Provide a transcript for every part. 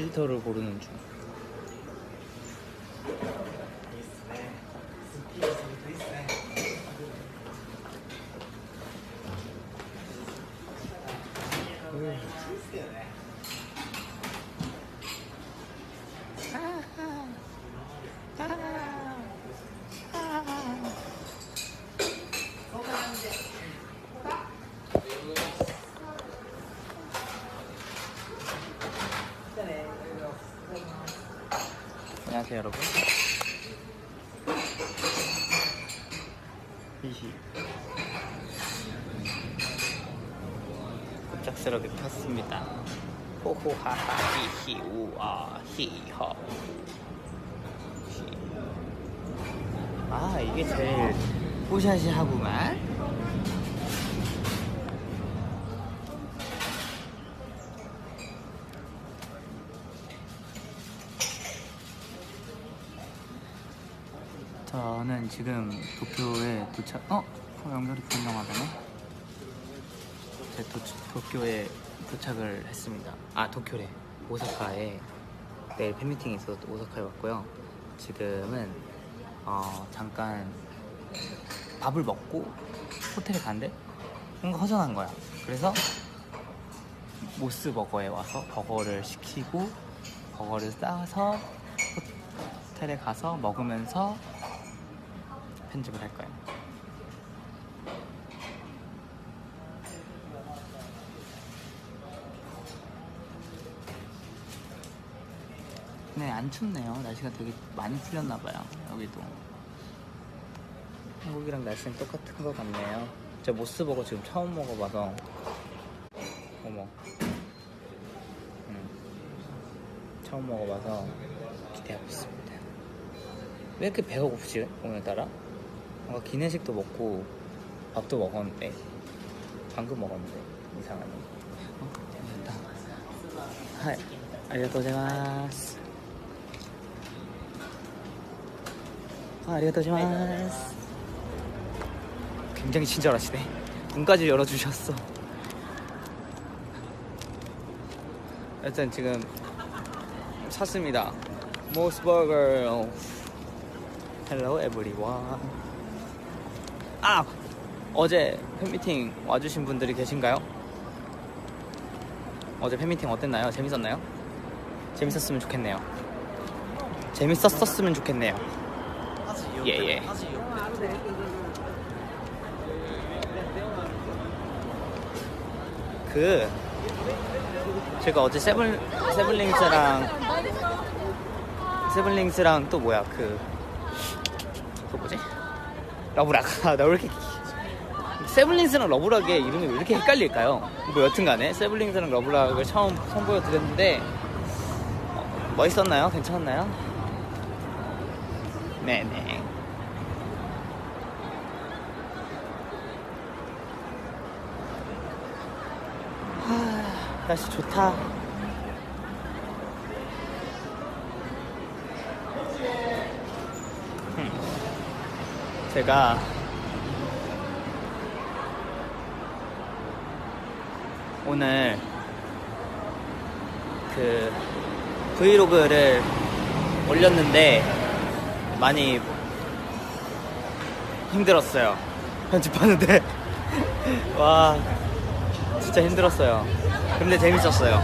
캐릭터를 고르는 중. 안녕하세요 여러분. 이시 갑작스럽게 탔습니다. 호호하하 히히 우아 히허 히. 아 이게 제일 뽀샤시하구만. 저는 지금 도쿄에 도착. 어? 어 연결이 불명하다네. 제 도, 도쿄에 도착을 했습니다. 아 도쿄래. 오사카에 내일 팬미팅이 있어서 또 오사카에 왔고요. 지금은 어, 잠깐 밥을 먹고 호텔에 간대. 뭔가 허전한 거야. 그래서 모스 버거에 와서 버거를 시키고 버거를 싸서 호텔에 가서 먹으면서 편집을 할 거예요. 네, 안 춥네요. 날씨가 되게 많이 풀렸나 봐요. 여기도. 한국이랑 날씨는 똑같은 것 같네요. 저 모스버거 지금 처음 먹어봐서 어머. 음. 처음 먹어봐서 기대하고 있습니다. 왜 이렇게 배가 고프지 오늘따라? 뭔가 기내식도 먹고 밥도 먹었는데 방금 먹었는데 이상하네. 어? 됐다. 하이. 아, 아리가토제마스. 굉장히 친절하시네. 문까지 열어주셨어. 일단 지금 샀습니다. 모스버거. Hello everyone. 아! 어제 팬미팅 와주신 분들이 계신가요? 어제 팬미팅 어땠나요? 재밌었나요? 재밌었으면 좋겠네요. 재밌었었으면 좋겠네요. 예, 예. 그 제가 어제 세븐 세븐링스랑 세븐링스랑 또 뭐야 그 그 뭐지 러브락 나왜 이렇게 세븐링스랑 러브락의 이름이 왜 이렇게 헷갈릴까요? 뭐 여튼간에 세븐링스랑 러브락을 처음 선보여 드렸는데 어, 멋있었나요? 괜찮았나요? 네네. 하, 날씨 좋다. 제가 오늘 그 브이로그를 올렸는데 많이 힘들었어요. 편집하는데. 와, 진짜 힘들었어요. 근데 재밌었어요.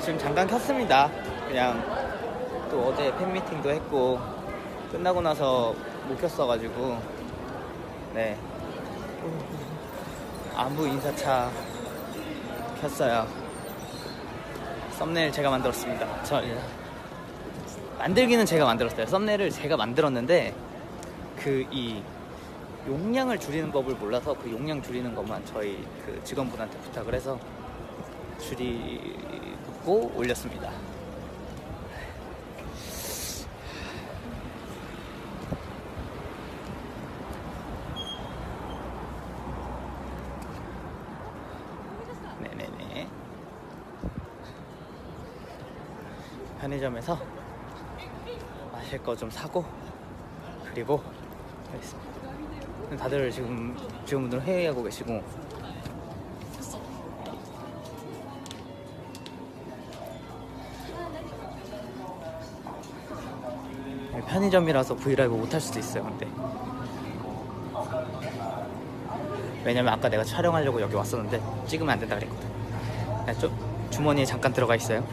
지금 잠깐 켰습니다. 그냥 또 어제 팬미팅도 했고 끝나고 나서 못 켰어가지고 네 안부 인사차 켰어요. 썸네일 제가 만들었습니다. 저 예. 만들기는 제가 만들었어요. 썸네일을 제가 만들었는데 그 이 용량을 줄이는 법을 몰라서 그 용량 줄이는 것만 저희 그 직원분한테 부탁을 해서 줄이 고 올렸습니다. 네네네. 편의점에서 마실 거 좀 사고 그리고. 다들 지금 직원분들 회의하고 계시고 편의점이라서 브이라이브 못할 수도 있어요. 근데 왜냐면 아까 내가 촬영하려고 여기 왔었는데 찍으면 안 된다 그랬거든. 좀 주머니에 잠깐 들어가 있어요.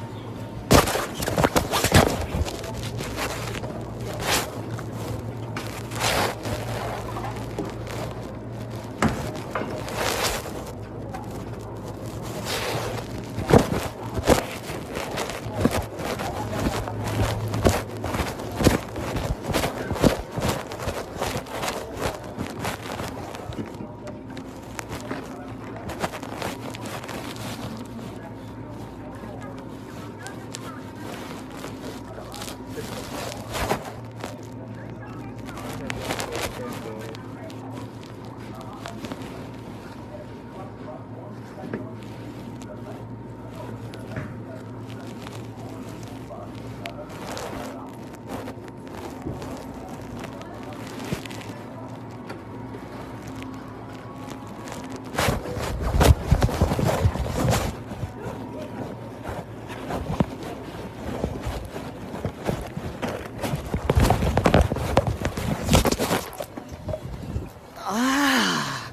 아.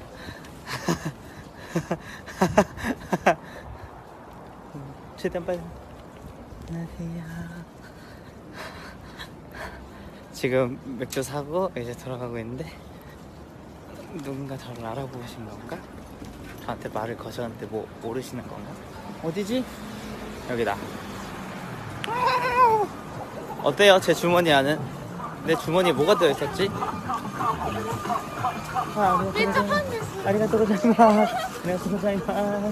일단 빨리 안녕하세요 지금 맥주 사고 이제 돌아가고 있는데 누군가 저를 알아보신 건가? 저한테 말을 거셨는데 뭐 모르시는 건가? 어디지? 여기다 어때요? 제 주머니 안은? 내 주머니에 뭐가 들어있었지? 아, 아리가토 고자이마스 아리가토 고자이마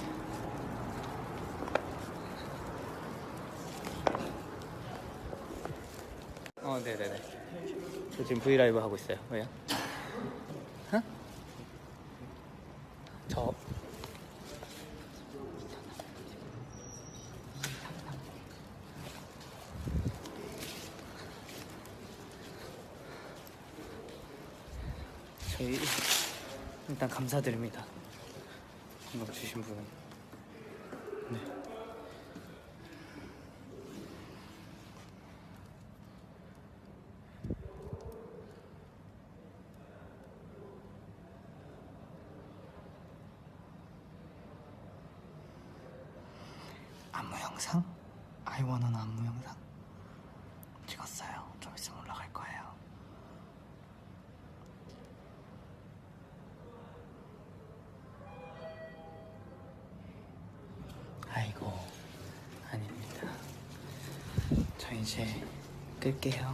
네네네. 저 지금 브이라이브 하고 있어요. 왜요? 어? 저. 저희 일단 감사드립니다. 이거 주신 분. 네. 안무 영상? 아이원은 안무 영상 찍었어요. 좀 있으면 올라갈 거예요. 아이고 아닙니다. 저 이제 끌게요.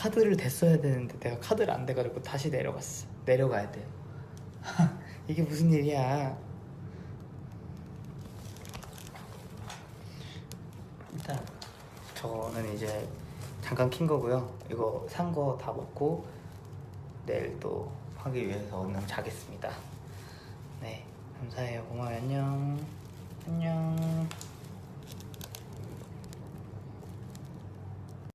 이 카드를 댔어야 되는데 내가 카드를 안 대가지고 다시 내려갔어. 내려가야 돼. 이게 무슨 일이야? 일단 저는 이제 잠깐 킨 거고요. 이거 산 거 다 먹고 내일 또 하기 위해서 얼른 자겠습니다. 네, 감사해요. 고마워요. 안녕. 안녕.